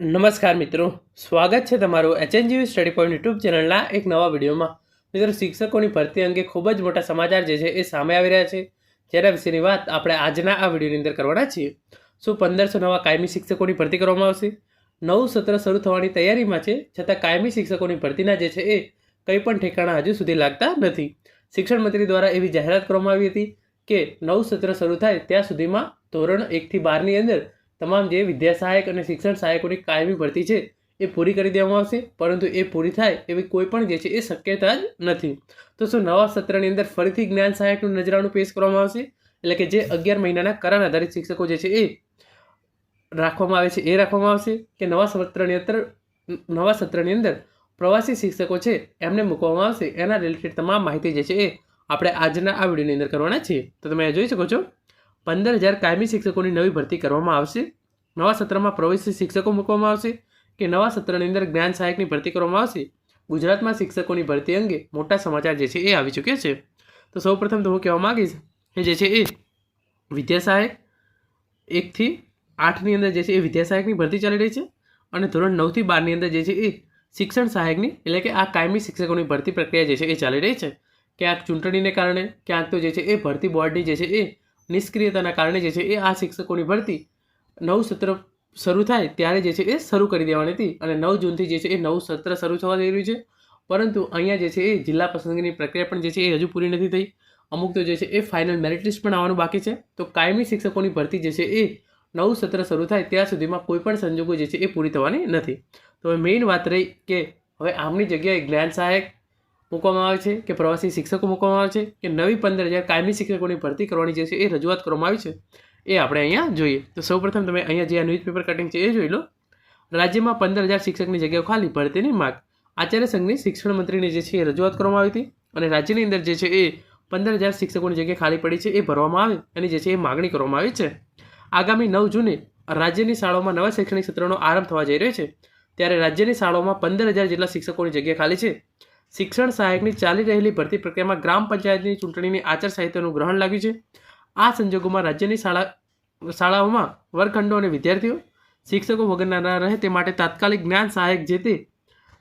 નમસ્કાર મિત્રો. સ્વાગત છે તમારું એચએનજીવી સ્ટડી પોઈન્ટ યુટ્યુબ ચેનલના એક નવા વિડીયોમાં. મિત્રો, શિક્ષકોની ભરતી અંગે ખૂબ જ મોટા સમાચાર જે છે એ સામે આવી રહ્યા છે. જેના વિશેની વાત આપણે આજના આ વિડીયોની અંદર કરવાના છીએ. શું પંદરસો નવા કાયમી શિક્ષકોની ભરતી કરવામાં આવશે? નવું સત્ર શરૂ થવાની તૈયારીમાં છે, છતાં કાયમી શિક્ષકોની ભરતીના જે છે એ કંઈ પણ ઠેકાણા હજુ સુધી લાગતા નથી. શિક્ષણ મંત્રી દ્વારા એવી જાહેરાત કરવામાં આવી હતી કે નવું સત્ર શરૂ થાય ત્યાં સુધીમાં ધોરણ એકથી બારની અંદર તમામ જે વિદ્યા સહાયક અને શિક્ષણ સહાયકોની કાયમી ભરતી છે, એ પૂરી કરી દેવામાં આવશે, પરંતુ એ પૂરી થાય એવી કોઈ પણ જે છે એ શક્યતા જ નથી. તો શું નવા સત્રની અંદર ફરીથી જ્ઞાન સહાયકનું નજરાનું પેશ કરવામાં આવશે? એટલે કે જે અગિયાર મહિનાના કરાર આધારિત શિક્ષકો જે છે એ રાખવામાં આવે છે, એ રાખવામાં આવશે? કે નવા સત્રની અંદર, નવા સત્રની અંદર પ્રવાસી શિક્ષકો છે, એમને મૂકવામાં આવશે? એના રિલેટેડ તમામ માહિતી જે છે એ આપણે આજના આ વિડીયોની અંદર કરવાના છીએ. તો તમે જોઈ શકો છો, પંદર હજાર કાયમી શિક્ષકોની નવી ભરતી કરવામાં આવશે. નવા સત્રમાં પ્રવેશી શિક્ષકો મૂકવામાં આવશે કે નવા સત્રની અંદર જ્ઞાન સહાયકની ભરતી કરવામાં આવશે? ગુજરાતમાં શિક્ષકોની ભરતી અંગે મોટા સમાચાર જે છે એ આવી ચૂક્યા છે. તો સૌપ્રથમ તો હું કહેવા માગીશ કે જે છે એ વિદ્યા સહાયક એકથી આઠની અંદર જે છે એ વિદ્યા સહાયકની ભરતી ચાલી રહી છે અને ધોરણ નવથી બારની અંદર જે છે એ શિક્ષણ સહાયકની એટલે કે આ કાયમી શિક્ષકોની ભરતી પ્રક્રિયા જે છે એ ચાલી રહી છે. ક્યાંક ચૂંટણીને કારણે, ક્યાંક તો જે છે એ ભરતી બોર્ડની જે છે એ નિષ્ક્રિયતાના કારણે જે છે એ આ શિક્ષકોની ભરતી નવું સત્ર શરૂ થાય ત્યારે જે છે એ શરૂ કરી દેવાની હતી. અને નવ જૂનથી જે છે એ નવું સત્ર શરૂ થવા જઈ રહ્યું છે. પરંતુ અહીંયા જે છે એ જિલ્લા પસંદગીની પ્રક્રિયા પણ જે છે એ હજુ પૂરી નથી થઈ. અમુક તો જે છે એ ફાઇનલ મેરિટ લિસ્ટ પણ આવવાનું બાકી છે. તો કાયમી શિક્ષકોની ભરતી જે છે એ નવું સત્ર શરૂ થાય ત્યાં સુધીમાં કોઈ પણ સંજોગો જે છે એ પૂરી થવાની નથી. તો હવે મેઇન વાત રહી કે હવે આમની જગ્યાએ જ્ઞાન સહાયક મૂકવામાં આવે છે કે પ્રવાસી શિક્ષકો મૂકવામાં આવે છે કે નવી પંદર હજાર કાયમી શિક્ષકોની ભરતી કરવાની જે છે એ રજૂઆત કરવામાં આવી છે. એ આપણે અહીંયા જોઈએ. તો સૌપ્રથમ તમે અહીંયા જે આ ન્યૂઝપેપર કટિંગ છે એ જોઈ લો. રાજ્યમાં પંદર હજાર શિક્ષકની જગ્યાઓ ખાલી, ભરતીની માગ. આચાર્ય સંઘની શિક્ષણ મંત્રીની જે છે એ રજૂઆત કરવામાં આવી હતી અને રાજ્યની અંદર જે છે એ પંદર હજાર શિક્ષકોની જગ્યા ખાલી પડી છે એ ભરવામાં આવે અને જે છે એ માગણી કરવામાં આવી છે. આગામી નવ જૂને રાજ્યની શાળાઓમાં નવા શૈક્ષણિક સત્રનો આરંભ થવા જઈ રહ્યો છે. ત્યારે રાજ્યની શાળાઓમાં પંદર હજાર જેટલા શિક્ષકોની જગ્યા ખાલી છે. શિક્ષણ સહાયકની ચાલી રહેલી ભરતી પ્રક્રિયામાં ગ્રામ પંચાયતની ચૂંટણીની આચાર સંહિતાનું ગ્રહણ લાગ્યું છે. આ સંજોગોમાં રાજ્યની શાળા, શાળાઓમાં વર્ગખંડો અને વિદ્યાર્થીઓ શિક્ષકો વગરના રહે તે માટે તાત્કાલિક જ્ઞાન સહાયક જે તે,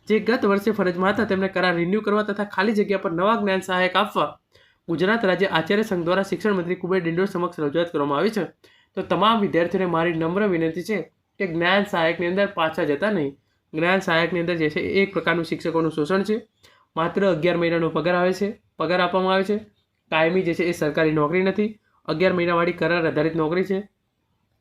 જે ગત વર્ષે ફરજમાં હતા તેમને કરાર રિન્યૂ કરવા તથા ખાલી જગ્યા પર નવા જ્ઞાન સહાયક આપવા ગુજરાત રાજ્ય આચાર્ય સંઘ દ્વારા શિક્ષણ મંત્રી કુબેર ડિંડોર સમક્ષ રજૂઆત કરવામાં આવી છે. તો તમામ વિદ્યાર્થીઓને મારી નમ્ર વિનંતી છે કે જ્ઞાન સહાયકની અંદર પાછા જતા નહીં. જ્ઞાન સહાયકની અંદર જે છે એક પ્રકારનું શિક્ષકોનું શોષણ છે. માત્ર અગિયાર મહિનાનો પગાર આવે છે, પગાર આપવામાં આવે છે. કાયમી જે છે એ સરકારી નોકરી નથી. અગિયાર મહિનાવાળી કરાર આધારિત નોકરી છે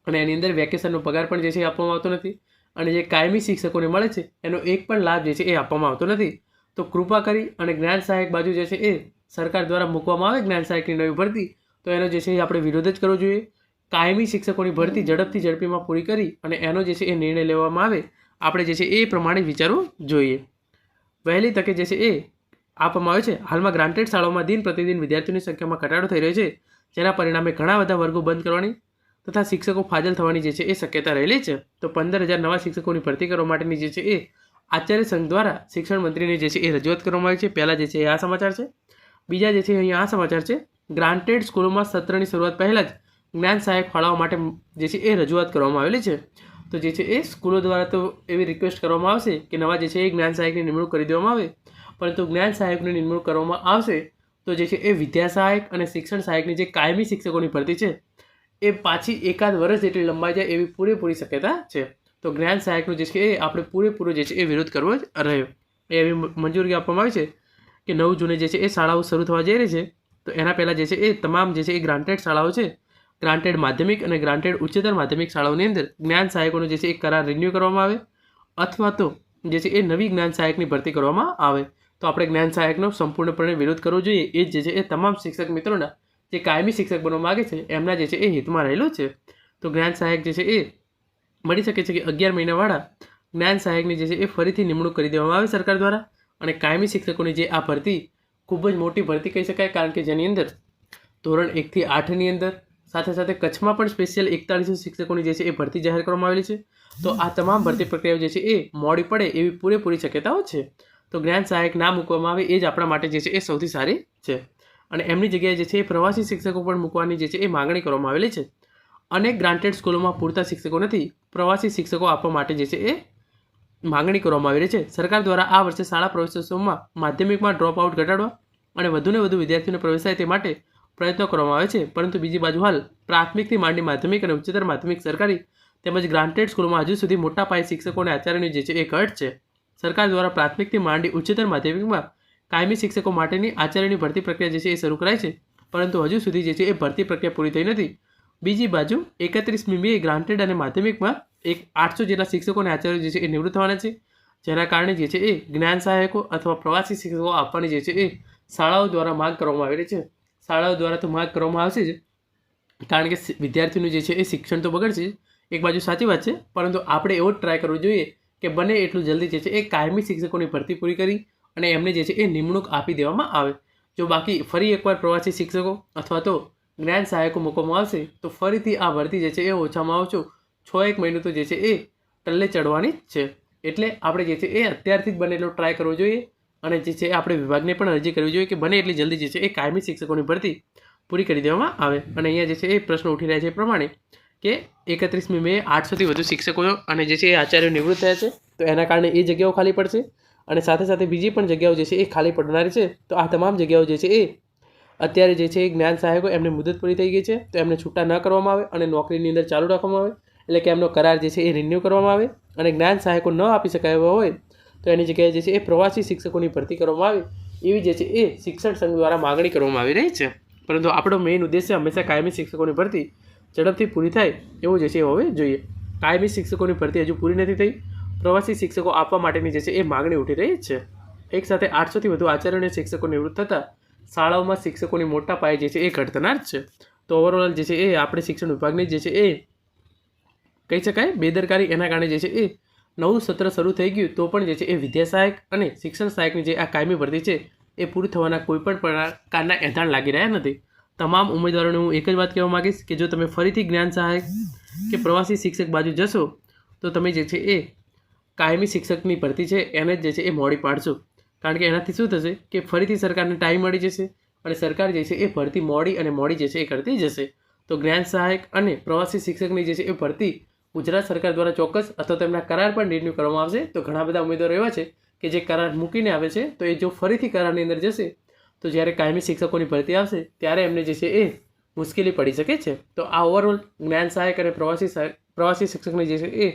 અને એની અંદર વેકેશનનો પગાર પણ જે છે એ આપવામાં આવતો નથી. અને જે કાયમી શિક્ષકોને મળે છે, એનો એક પણ લાભ જે છે એ આપવામાં આવતો નથી. તો કૃપા કરી અને જ્ઞાન સહાયક બાજુ જે છે એ સરકાર દ્વારા મૂકવામાં આવે જ્ઞાન સહાયકની નવી ભરતી, તો એનો જે છે એ આપણે વિરોધ જ કરવો જોઈએ. કાયમી શિક્ષકોની ભરતી ઝડપથી ઝડપીમાં પૂરી કરી અને એનો જે છે એ નિર્ણય લેવામાં આવે, આપણે જે છે એ પ્રમાણે વિચારવું જોઈએ. વહેલી તકે જે છે એ આપવામાં આવે છે. હાલમાં ગ્રાન્ટેડ શાળાઓમાં દિન પ્રતિદિન વિદ્યાર્થીઓની સંખ્યામાં ઘટાડો થઈ રહ્યો છે. જેના પરિણામે ઘણા બધા વર્ગો બંધ કરવાની તથા શિક્ષકો ફાજલ થવાની જે છે એ શક્યતા રહેલી છે. તો પંદર હજાર નવા શિક્ષકોની ભરતી કરવા માટેની જે છે એ આચાર્ય સંઘ દ્વારા શિક્ષણ મંત્રીની જે છે એ રજૂઆત કરવામાં આવી છે. પહેલાં જે છે એ આ સમાચાર છે. બીજા જે છે અહીંયા આ સમાચાર છે. ગ્રાન્ટેડ સ્કૂલોમાં સત્રની શરૂઆત પહેલાં જ જ્ઞાન સહાયક ફાળવવા માટે જે છે એ રજૂઆત કરવામાં આવેલી છે. તો જે છે એ સ્કૂલો દ્વારા તો એવી રિક્વેસ્ટ કરવામાં આવશે કે નવા જે છે એ જ્ઞાન સહાયકની નિમણૂક કરી દેવામાં આવે. પરંતુ જ્ઞાન સહાયકની નિમણૂક કરવામાં આવશે તો જે છે એ વિદ્યા સહાયક અને શિક્ષણ સહાયકની જે કાયમી શિક્ષકોની ભરતી છે, એ પાછી એકાદ વર્ષ જેટલી લંબાઈ જાય એવી પૂરેપૂરી શક્યતા છે. તો જ્ઞાન સહાયકનું જે છે એ આપણે પૂરેપૂરો જે છે એ વિરોધ કરવો જ રહ્યો. એવી મંજૂરી આપવામાં આવી છે કે નવ જૂને જે છે એ શાળાઓ શરૂ થવા જઈ રહી છે. તો એના પહેલાં જે છે એ તમામ જે છે એ ગ્રાન્ટેડ શાળાઓ છે, ગ્રાન્ટેડ માધ્યમિક અને ગ્રાન્ટેડ ઉચ્ચતર માધ્યમિક શાળાઓની અંદર જ્ઞાન સહાયકોનો જે છે એ કરાર રિન્યૂ કરવામાં આવે, અથવા તો જે છે એ નવી જ્ઞાન સહાયકની ભરતી કરવામાં આવે. તો આપણે જ્ઞાન સહાયકનો સંપૂર્ણપણે વિરોધ કરવો જોઈએ. એ જ છે એ તમામ શિક્ષક મિત્રોના જે કાયમી શિક્ષક બનવા માગે છે, એમના જે છે એ હિતમાં રહેલું છે. તો જ્ઞાન સહાયક જે છે એ મળી શકે છે કે અગિયાર મહિનાવાળા જ્ઞાન સહાયકની જે છે એ ફરીથી નિમણૂક કરી દેવામાં આવે સરકાર દ્વારા અને કાયમી શિક્ષકોની જે આ ભરતી ખૂબ જ મોટી ભરતી કહી શકાય કારણ કે જેની અંદર ધોરણ એકથી આઠની અંદર સાથે સાથે કચ્છમાં પણ સ્પેશિયલ એકતાળીસો શિક્ષકોની જે છે એ ભરતી જાહેર કરવામાં આવેલી છે. તો આ તમામ ભરતી પ્રક્રિયાઓ જે છે એ મોડી પડે એવી પૂરેપૂરી શક્યતાઓ છે. તો જ્ઞાન સહાયક ના મૂકવામાં આવે એ જ આપણા માટે જે છે એ સૌથી સારી છે. અને એમની જગ્યાએ જે છે એ પ્રવાસી શિક્ષકો પણ મૂકવાની જે છે એ માગણી કરવામાં આવેલી છે. અનેક ગ્રાન્ટેડ સ્કૂલોમાં પૂરતા શિક્ષકો નથી, પ્રવાસી શિક્ષકો આપવા માટે જે છે એ માગણી કરવામાં આવી રહી છે. સરકાર દ્વારા આ વર્ષે શાળા પ્રવેશોત્સવમાં માધ્યમિકમાં ડ્રોપ આઉટ ઘટાડવા અને વધુને વધુ વિદ્યાર્થીઓને પ્રવેશાય તે માટે પ્રયત્નો કરવામાં આવે છે. પરંતુ બીજી બાજુ હાલ પ્રાથમિકથી માંડી માધ્યમિક અને ઉચ્ચતર માધ્યમિક સરકારી તેમજ ગ્રાન્ટેડ સ્કૂલોમાં હજુ સુધી મોટા પાયે શિક્ષકો આચાર્યની જે છે એ ઘટ છે. સરકાર દ્વારા પ્રાથમિકથી માંડી ઉચ્ચતર માધ્યમિકમાં કાયમી શિક્ષકો માટેની આચાર્યની ભરતી પ્રક્રિયા જે છે એ શરૂ કરાઈ છે, પરંતુ હજુ સુધી જે છે એ ભરતી પ્રક્રિયા પૂરી થઈ નથી. બીજી બાજુ એકત્રીસ મીમીએ ગ્રાન્ટેડ અને માધ્યમિકમાં એક આઠસો જેટલા શિક્ષકો અને આચાર્યો જે છે એ નિવૃત્ત થવાના છે, જેના કારણે જે છે એ જ્ઞાન સહાયકો અથવા પ્રવાસી શિક્ષકો આપવાની જે છે એ શાળાઓ દ્વારા માંગ કરવામાં આવી રહી છે. શાળાઓ દ્વારા તો માંગ કરવામાં આવશે જ, કારણ કે વિદ્યાર્થીનું જે છે એ શિક્ષણ તો બગડશે એક બાજુ સાચી વાત છે, પરંતુ આપણે એવો જ ટ્રાય કરવો જોઈએ કે બને એટલું જલ્દી જે છે એ કાયમી શિક્ષકોની ભરતી પૂરી કરી અને એમને જે છે એ નિમણૂક આપી દેવામાં આવે. જો બાકી ફરી એકવાર પ્રવાસી શિક્ષકો અથવા તો જ્ઞાન સહાયકો મૂકવામાં આવશે, તો ફરીથી આ ભરતી જે છે એ ઓછામાં ઓછું છ એક મહિનો તો જે છે એ ટલ્લે ચડવાની જ છે. એટલે આપણે જે છે એ અત્યારથી જ બને એટલો ટ્રાય કરવો જોઈએ અને જે છે આપણે વિભાગને પણ અરજી કરવી જોઈએ કે બને એટલી જલ્દી જે છે એ કાયમી શિક્ષકોની ભરતી પૂરી કરી દેવામાં આવે. અને અહીંયા જે છે એ પ્રશ્ન ઉઠી રહ્યા છે એ પ્રમાણે કે એકત્રીસમી મે આઠસોથી વધુ શિક્ષકો અને જે છે એ આચાર્યો નિવૃત્ત થયા છે, તો એના કારણે એ જગ્યાઓ ખાલી પડશે અને સાથે સાથે બીજી પણ જગ્યાઓ જે છે એ ખાલી પડનારી છે. તો આ તમામ જગ્યાઓ જે છે એ અત્યારે જે છે એ જ્ઞાન સહાયકો એમને મુદત પૂરી થઈ ગઈ છે. તો એમને છૂટા ન કરવામાં આવે અને નોકરીની અંદર ચાલુ રાખવામાં આવે, એટલે કે એમનો કરાર જે છે એ રિન્યૂ કરવામાં આવે અને જ્ઞાન સહાયકો ન આપી શકાય એવા હોય, તો એની જગ્યાએ જે છે એ પ્રવાસી શિક્ષકોની ભરતી કરવામાં આવે, એવી જે છે એ શિક્ષણ સંઘ દ્વારા માગણી કરવામાં આવી રહી છે. પરંતુ આપણો મેઇન ઉદ્દેશ્ય હંમેશા કાયમી શિક્ષકોની ભરતી ઝડપથી પૂરી થાય એવું જે છે હોવી જોઈએ. કાયમી શિક્ષકોની ભરતી હજુ પૂરી નથી થઈ. પ્રવાસી શિક્ષકો આપવા માટેની જે છે એ માગણી ઉઠી રહી છે. એક સાથે આઠસોથી વધુ આચાર્યોને શિક્ષકો નિવૃત્ત થતાં શાળાઓમાં શિક્ષકોની મોટા પાયે જે છે એ ઘટનાર છે. તો ઓવરઓલ જે છે એ આપણે શિક્ષણ વિભાગની જે છે એ કહી શકાય, બેદરકારી એના કારણે જે છે એ નવું સત્ર શરૂ થઈ ગયું તો પણ જે છે એ વિદ્યા સહાયક અને શિક્ષણ સહાયકની જે આ કાયમી ભરતી છે એ પૂરી થવાના કોઈ પણ પ્રકારના એંધાણ લાગી રહ્યા નથી. તમામ ઉમેદવારોને હું એક જ વાત કહેવા માગીશ કે જો તમે ફરીથી જ્ઞાન સહાયક કે પ્રવાસી શિક્ષક બાજુ જશો, તો તમે જે છે એ કાયમી શિક્ષકની ભરતી છે, એને જ જે છે એ મોડી પાડશો. કારણ કે એનાથી શું થશે કે ફરીથી સરકારને ટાઈમ મળી જશે અને સરકાર જે છે એ ભરતી મોડી અને મોડી જે છે એ કરતી જશે. તો જ્ઞાન સહાયક અને પ્રવાસી શિક્ષકની જે છે એ ભરતી ગુજરાત સરકાર દ્વારા ચોક્કસ અથવા તેમના કરાર પણ રિન્યૂ કરવામાં આવશે. તો ઘણા બધા ઉમેદવારો એવા છે કે જે કરાર મૂકીને આવે છે, તો એ જો ફરીથી કરારની અંદર જશે તો જ્યારે કાયમી શિક્ષકોની ભરતી આવશે, ત્યારે એમને જે છે એ મુશ્કેલી પડી શકે છે. તો આ ઓવરઓલ જ્ઞાન સહાયક અને પ્રવાસી પ્રવાસી શિક્ષકની જે છે એ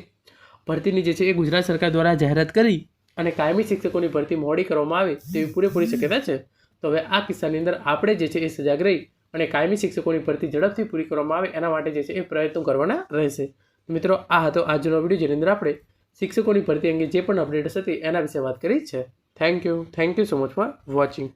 ભરતીની જે છે એ ગુજરાત સરકાર દ્વારા જાહેરાત કરી અને કાયમી શિક્ષકોની ભરતી મોડી કરવામાં આવે તેવી પૂરેપૂરી શક્યતા છે. તો હવે આ કિસ્સાની અંદર આપણે જે છે એ સજાગ રહી અને કાયમી શિક્ષકોની ભરતી ઝડપથી પૂરી કરવામાં આવે એના માટે જે છે એ પ્રયત્નો કરવાના રહેશે. મિત્રો, આ હતો આજનો વીડિયો જેની અંદર આપણે શિક્ષકોની ભરતી અંગે જે પણ અપડેટ્સ હતી એના વિશે વાત કરી છે. Thank you thank you so much for watching